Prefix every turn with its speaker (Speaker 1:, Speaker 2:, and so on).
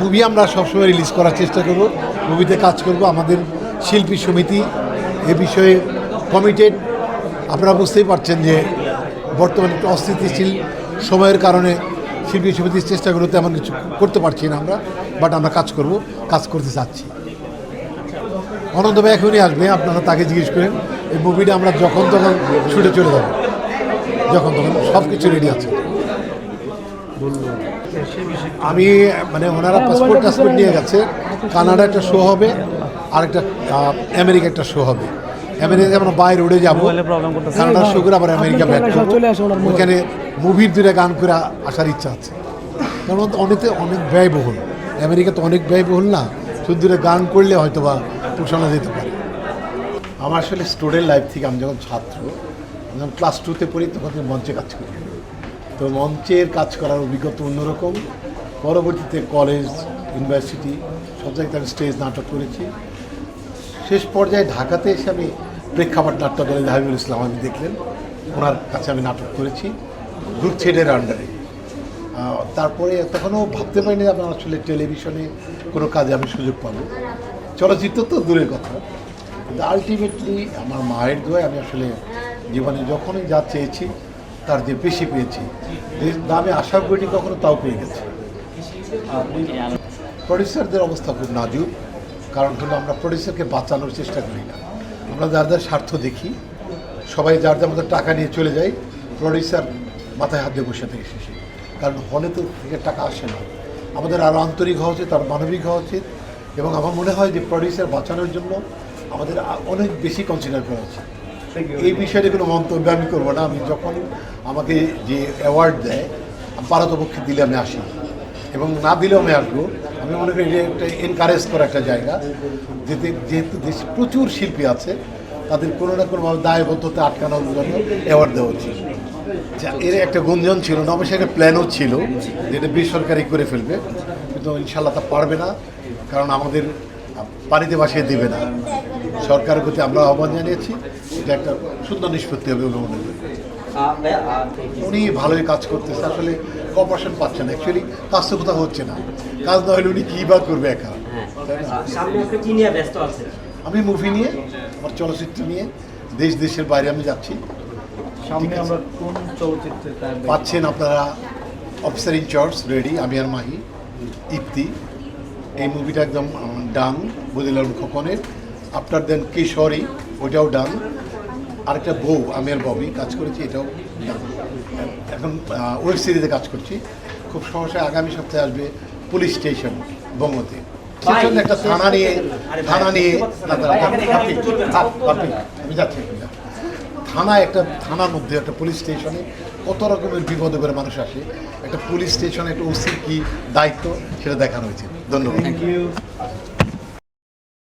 Speaker 1: Movie আমরা সবসময় release করার চেষ্টা করব। মুভিতে কাজ করব। আমাদের শিল্পী সমিতি এ বিষয়ে কমিটেড আপনারা বুঝতেই পারছেন যে বর্তমানে একটু অস্থিতিশীল সময়ের কারণে শিল্পী সমিতির চেষ্টাগুলো তেমন কিছু করতে পারছি না আমরা বাট আমরা কাজ করব, কাজ করতে চাচ্ছি। অনন্ত ভাই এখনই আসবে, আপনারা তাকে জিজ্ঞেস করেন। এই মুভিটা আমরা যখন তখন ছুটে চলে যাব। যখন তখন সব কিছু রেডি আছে। আমি মানে ওনারা পাসপোর্ট টাসপোর্ট নিয়ে গেছে। কানাডা একটা শো হবে আর একটা আমেরিকা একটা শো হবে। আমেরিকা আমরা বাইরে উড়ে যাব। কানাডা শো করে আবার আমেরিকা ব্যাক করব। ওখানে মুভির দূরে গান করে আসার ইচ্ছা আছে। কারণ অনেকে অনেক ব্যয়বহুল। আমেরিকা তো অনেক ব্যয়বহুল না। শুধু দূরে গান করলে হয়তো বা পোষানো যেতে পারে। আমার আসলে স্টুডেন্ট লাইফ থেকে আমি যখন ছাত্র যখন ক্লাস টুতে পড়ি তখন আমি মঞ্চে কাজ করি। তো মঞ্চের কাজ করার অভিজ্ঞতা অন্যরকম। পরবর্তীতে কলেজ ইউনিভার্সিটি সব জায়গায় আমি স্টেজ নাটক করেছি। শেষ পর্যায়ে ঢাকাতে এসে আমি প্রেক্ষাপট নাট্য দলে হাবিবুল ইসলাম আমি দেখলেন। ওনার কাছে আমি নাটক করেছি গ্রুপ ছেডের আন্ডারে তারপরে তখনও ভাবতে পারিনি আপনার আসলে টেলিভিশনে কোনো কাজে আমি সুযোগ পাবো। চলচ্চিত্র তো দূরের কথা। কিন্তু আলটিমেটলি আমার মায়ের দোয়ে আমি আসলে জীবনে যখনই যা চেয়েছি তার যে বেশি পেয়েছি যে দামে আশা করিনি কখনো, তাও পেয়ে গেছি। প্রডিউসারদের অবস্থা খুব নাজুক, কারণ হলো আমরা প্রডিউসারকে বাঁচানোর চেষ্টা করি না। আমরা যার যার স্বার্থ দেখি, সবাই যার যার মতো টাকা নিয়ে চলে যায়, প্রডিউসার মাথায় হাত দিয়ে বসে থেকে শেষে। কারণ হলে তো থেকে টাকা আসে না। আমাদের আরও আন্তরিক হওয়া উচিত, আর মানবিক হওয়া উচিত, এবং আমার মনে হয় যে প্রডিউসার বাঁচানোর জন্য আমাদের অনেক বেশি কনসিডার করা উচিত। এই বিষয়ে কোনো মন্তব্য আমি করব না। আমি যখন আমাকে যে অ্যাওয়ার্ড দেয় পারতপক্ষে দিলে আমি আসি। এবং না দিলেও আমি আসব। আমি মনে করি এটা একটা এনকারেজ করা একটা জায়গা। যেতে যেহেতু দেশে প্রচুর শিল্পী আছে তাদের কোনো না কোনোভাবে দায়বদ্ধতা আটকানোর জন্য অ্যাওয়ার্ড দেওয়া উচিত। যা এর একটা গুঞ্জন ছিল না অবশ্যই একটা প্ল্যানও ছিল যে এটা বেসরকারি করে ফেলবে। কিন্তু ইনশাল্লাহ তা পারবে না কারণ আমাদের পানিতে ভাসিয়ে দেবে না। সরকারের প্রতি আমরা আহ্বান জানিয়েছি। এটা একটা সুন্দর নিষ্পত্তি হবে বলে মনে করি। উনি ভালোই কাজ করতেছে। আসলে কপারেশন পাচ্ছেন অ্যাকচুয়ালি কাজ তো কোথাও হচ্ছে না। কাজ না হলে উনি কী বা করবে একা?
Speaker 2: আছেন?
Speaker 1: আমি মুভি নিয়ে আমার চলচ্চিত্র নিয়ে দেশ দেশের বাইরে আমি যাচ্ছি।
Speaker 3: সামনে আমরা কোন চলচ্চিত্রের তার
Speaker 1: পাচ্ছেন আপনারা অফিসার ইনচার্জ রেডি আমি আর মাহি ইপ্তি এই মুভিটা একদম ডান বদিলাল খোকনের। আফটার দেন কিশোরী ওইটাও ডান আরেকটা বউ আমি আর ববি কাজ করেছি এটাও এখন ওয়েব সিরিজে কাজ করছি। খুব সহসা আগামী সপ্তাহে আসবে পুলিশ স্টেশন বঙ্গতে। সেজন্য একটা থানা নিয়ে থানা নিয়ে আমি যাচ্ছি থানা একটা থানার মধ্যে একটা পুলিশ স্টেশনে কত রকমের বিপদে করে মানুষ আসে। একটা পুলিশ স্টেশনে একটা ওসির কি দায়িত্ব সেটা দেখানো হয়েছে। ধন্যবাদ।
Speaker 3: ইউ